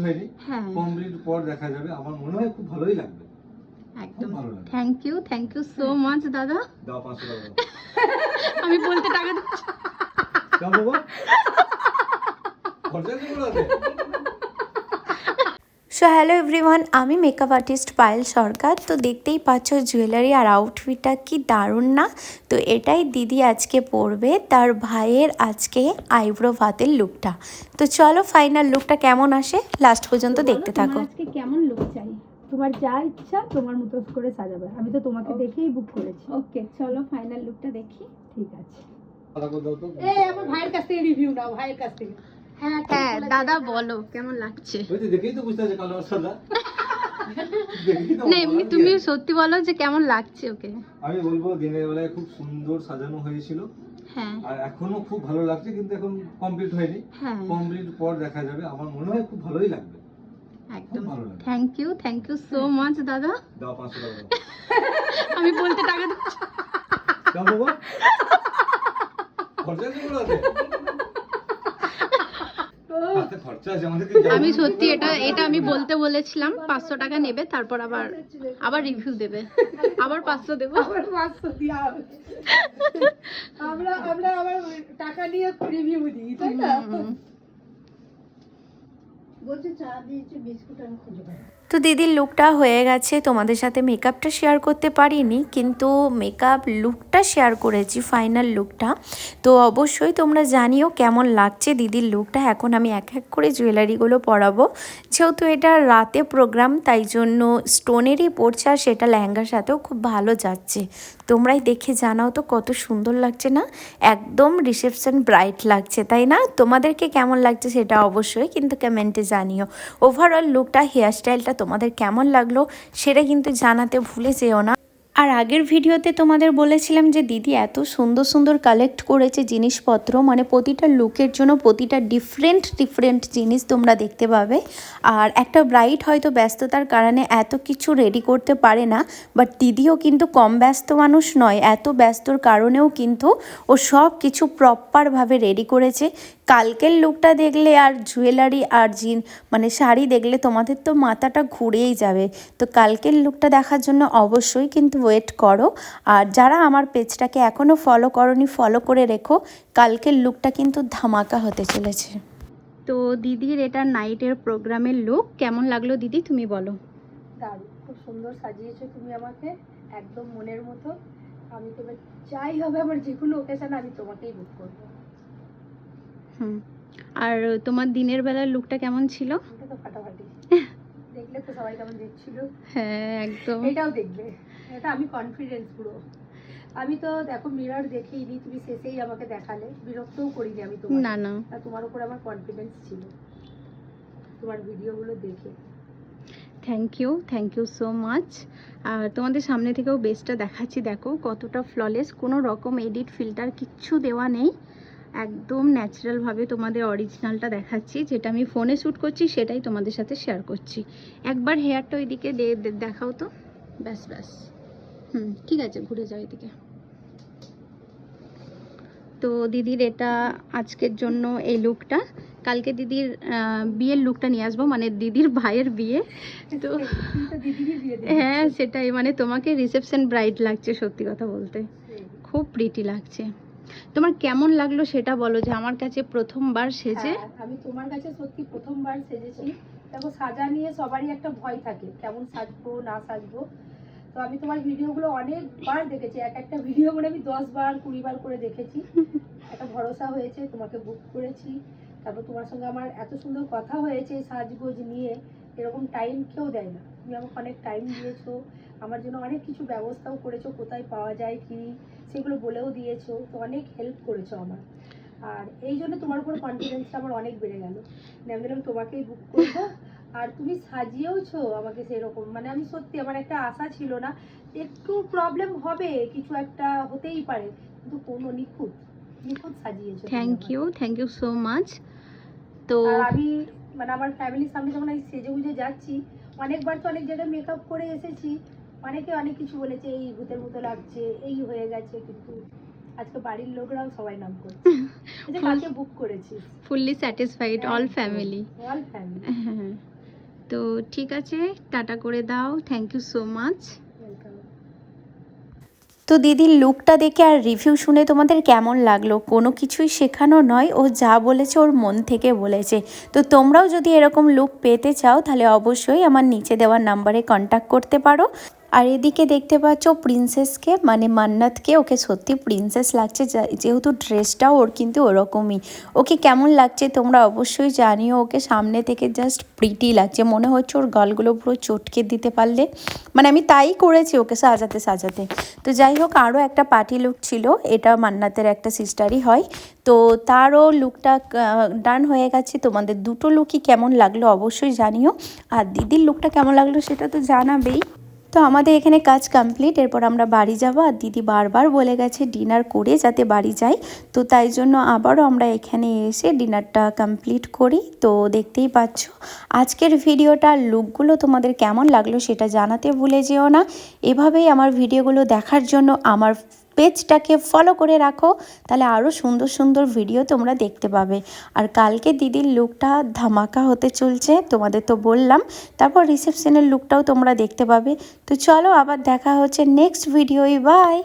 হয়নি। হ্যাঁ। কমপ্লিট পর দেখা যাবে। আমার মনে হয় খুব ভালোই লাগবে। একদম। Thank you thank you so much দাদা। দাও পাঁচশো টাকা। আমি বলতে টাকা দাও বাবা। খরচা কি আছে? সো হ্যালো এভরিওয়ান আমি মেকআপ আর্টিস্ট পায়েল সরকার। তো দেখতেই পাচ্ছ জুয়েলারি আর আউটফিটটা কি দারুণ না? তো এটাই দিদি আজকে পরবে তার ভাইয়ের আজকে আইব্রো ভাতের লুকটা তো চলো ফাইনাল লুকটা কেমন আসে? লাস্ট পর্যন্ত দেখতে থাকো। আজকে কেমন লুক চাই? তোমার যা ইচ্ছা তোমার মতো করে সাজাবে। আমি তো তোমাকে দেখেই বুক করেছি। ওকে চলো ফাইনাল লুকটা দেখি। ঠিক আছে। এই আমার ভাইয়ের কাছ থেকে রিভিউ নাও ভাইয়ের কাছ থেকে। হ্যাঁ হ্যাঁ দাদা বলো কেমন লাগছে? না এমনি তুমি সত্যি বলো যে কেমন লাগছে ওকে। আমি বলব দিনের বেলায় খুব সুন্দর সাজানো হয়েছিল। হ্যাঁ। আর এখনও খুব ভালো লাগছে কিন্তু এখন কমপ্লিট হয়নি। হ্যাঁ। কমপ্লিট পর দেখা যাবে। আমার মনে হয় খুব ভালোই লাগবে। একদম। Thank you thank you so much দাদা। দাও পাঁচশো টাকা আমি বলতে টাকা দিচ্ছি। দাও বাবা। খরচা আছে হাতে খরচা আছে আমাদেরকে যা আমি সত্যি এটা এটা আমি বলতে বলেছিলাম পাঁচশো টাকা নেবে তারপর আবার আবার রিভিউ দেবে। আবার পাঁচশো দেবো। আবার পাঁচশো দিয়া হবে। আমরা আমরা আবার টাকা নিয়ে রিভিউ দিই তাই না? বলছে চা দিয়েছে বিস্কুট আমি খুঁজে পাই তো দিদির লুকটা হয়ে গেছে, তোমাদের সাথে মেকআপটা শেয়ার করতে পারিনি, কিন্তু মেকআপ লুকটা শেয়ার করেছি ফাইনাল লুকটা তো অবশ্যই তোমরা জানিও কেমন লাগছে দিদির লুকটা এখন আমি এক এক করে জুয়েলারিগুলো পরাবো। যেহেতু এটা রাতে প্রোগ্রাম তাই জন্য স্টোনেরই পড়ছে আর সেটা লেহেঙ্গার সাথেও খুব ভালো যাচ্ছে। তোমরাই দেখে জানাও তো কত সুন্দর লাগছে না? একদম রিসেপশন ব্রাইট লাগছে, তাই না? তোমাদেরকে কেমন লাগছে সেটা অবশ্যই কিন্তু কমেন্টে জানিও। ওভারঅল লুকটা হেয়ারস্টাইলটা তোমাদের কেমন লাগল সেটা কিন্তু জানাতে ভুলে যেও না। আর আগের ভিডিওতে তোমাদের বলেছিলাম যে দিদি এত সুন্দর সুন্দর কালেক্ট করেছে জিনিসপত্র মানে প্রতিটা লুকের জন্য প্রতিটা ডিফারেন্ট ডিফারেন্ট জিনিস তোমরা দেখতে পাবে। আর একটা ব্রাইট হয়তো ব্যস্ততার কারণে এত কিছু রেডি করতে পারে না বাট দিদিও কিন্তু কম ব্যস্ত মানুষ নয়, এত ব্যস্তর কারণেও কিন্তু ও সব কিছু প্রপারভাবে রেডি করেছে। কালকের লুকটা দেখলে আর জুয়েলারি আর জিন মানে শাড়ি দেখলে তোমাদের তো মাথাটা ঘুরেই যাবে। তো কালকের লুকটা দেখার জন্য অবশ্যই কিন্তু ওয়েট করো। আর যারা আমার পেজটাকে এখনও ফলো করনি ফলো করে রেখো। কালকের লুকটা কিন্তু ধামাকা হতে চলেছে। তো দিদির এটা নাইটের প্রোগ্রামের লুক কেমন লাগল দিদি তুমি বলো। দারুণ খুব সুন্দর সাজিয়েছো তুমি আমাকে একদম মনের মতো। আমি তো এবার যাই হবে আমার যে কোনো ওকেশন আমি তোমাকেই বুক করব। হুম। আর তোমার দিনের বেলার লুকটা কেমন ছিল? ফাটাফাটি। দেখলে তো সবাই কেমন দেখছিল। হ্যাঁ একদম। এটাও দেখবে এটা আমি কনফিডেন্স পুরো। আমি তো দেখো মিরর দেখেইনি তুমি শেষেই আমাকে দেখালে। বিরক্তও করিনি আমি তোমার না না। আর তোমার উপর আমার কনফিডেন্স ছিল। তোমার ভিডিওগুলো দেখে। Thank you thank you so much আর তোমাদের সামনে থেকেও বেস্টটা দেখাচ্ছি। দেখো কতটা ফ্ললেস কোনো রকম এডিট ফিল্টার কিচ্ছু দেওয়া নেই। একদম ন্যাচারালভাবে তোমাদের অরিজিনালটা দেখাচ্ছি। যেটা আমি ফোনে শ্যুট করছি সেটাই তোমাদের সাথে শেয়ার করছি। একবার হেয়ারটা ওইদিকে দেখাও তো। ব্যাস ব্যাস। হুম ঠিক আছে ঘুরে যাও এদিকে। তো দিদির এটা আজকের জন্য এই লুকটা কালকে দিদির বিয়ের লুকটা নিয়ে আসব মানে দিদির ভাইয়ের বিয়ে। তো। হ্যাঁ সেটাই মানে তোমাকে রিসেপশন ব্রাইড লাগছে সত্যি কথা বলতে। খুব প্রিটি লাগছে। তোমার কেমন লাগল সেটা বলো যে আমার কাছে প্রথমবার সেজে? হ্যাঁ, আমি তোমার কাছে সত্যি প্রথমবার সেজেছি। দেখো সাজা নিয়ে সবারই একটা ভয় থাকে কেমন সাজবো না সাজবো। তো আমি তোমার ভিডিওগুলো অনেকবার দেখেছি। এক একটা ভিডিও করে আমি দশ বার কুড়ি বার করে দেখেছি। একটা ভরসা হয়েছে তোমাকে বুক করেছি। তারপর তোমার সঙ্গে আমার এত সুন্দর কথা হয়েছে সাজগোজ নিয়ে এরকম টাইম কেউ দেয় না। তুমি আমাকে অনেক টাইম দিয়েছ আমার জন্য অনেক কিছু ব্যবস্থাও করেছ কোথায় পাওয়া যায় কি সেগুলো বলেও দিয়েছ তো অনেক হেল্প করেছ আমার। আর এই জন্য তোমার উপর কনফিডেন্সটা আমার অনেক বেড়ে গেল। আমি বললাম তোমাকেই বুক করব। আর তুমি সাজিয়েওছো আমাকে সেরকম মানে আমি সত্যি আমার একটা আশা ছিল না একটু প্রবলেম হবে কিছু একটা হতেই পারে কিন্তু কোনো নিখুঁত নিখুঁত সাজিয়েছো thank. You thank you so much তো আমি মানে আমার ফ্যামিলির সামনে যখন আমি সেজে গুজে যাচ্ছি অনেকবার তো অনেক জায়গায় মেকআপ করে এসেছি। অনেকে অনেক কিছু বলেছে এই ভূতের মতো লাগছে এই হয়ে গেছে। কিন্তু আজকে বাড়ির লোকরাও সবাই নাম করছে। কালকে যে বুক করেছি। Fully satisfied all family all family তো ঠিক আছে টাটা করে দাও। থ্যাংক ইউ সো মাচ তো দিদির লুকটা দেখে আর রিভিউ শুনে তোমাদের কেমন লাগল? কোনো কিছুই শেখানো নয়, ও যা বলেছে ওর মন থেকে বলেছে। তো তোমরাও যদি এরকম লুক পেতে চাও, তাহলে অবশ্যই আমার নিচে দেওয়ার নাম্বারে কন্ট্যাক্ট করতে পারো। আর এদিকে দেখতে পাচ্ছ প্রিন্সেসকে মানে মান্নাতকে, ওকে সত্যি প্রিন্সেস লাগছে যেহেতু ড্রেসটাও ওর কিন্তু ওরকমই। ওকে কেমন লাগছে তোমরা অবশ্যই জানিও, ওকে সামনে থেকে জাস্ট প্রিটি লাগছে। মনে হচ্ছে ওর গালগুলো পুরো চটকে দিতে পারলে। মানে আমি তাই করেছি ওকে সাজাতে সাজাতে। তো যাই হোক, আরও একটা পার্টি লুক ছিল, এটা মান্নাতের একটা সিস্টারই হয়। তো তারও লুকটা ডান হয়ে গেছে। তোমাদের দুটো লুকই কেমন লাগল অবশ্যই জানিও। আর দিদির লুকটা কেমন লাগল সেটা তো জানাবেই। তো আমাদের এখানে কাজ কমপ্লিট এরপর আমরা বাড়ি যাব। আর দিদি বারবার বলে গেছে ডিনার করে যাতে বাড়ি যাই। তো তাই জন্য আবারও আমরা এখানে এসে ডিনারটা কমপ্লিট করি। তো দেখতেই পাচ্ছ, আজকের ভিডিওটার লুকগুলো তোমাদের কেমন লাগল সেটা জানাতে ভুলে যেও না। এভাবেই আমার ভিডিওগুলো দেখার জন্য আমার পেজটাকে ফলো করে রাখো, তাহলে আরও সুন্দর সুন্দর ভিডিও তোমরা দেখতে পাবে। আর কালকে দিদির লুকটা ধামাকা হতে চলছে, তোমাদের তো বললাম, তারপর রিসেপশনের লুকটাও তোমরা দেখতে পাবে। তো চলো আবার দেখা হচ্ছে নেক্সট ভিডিওই বাই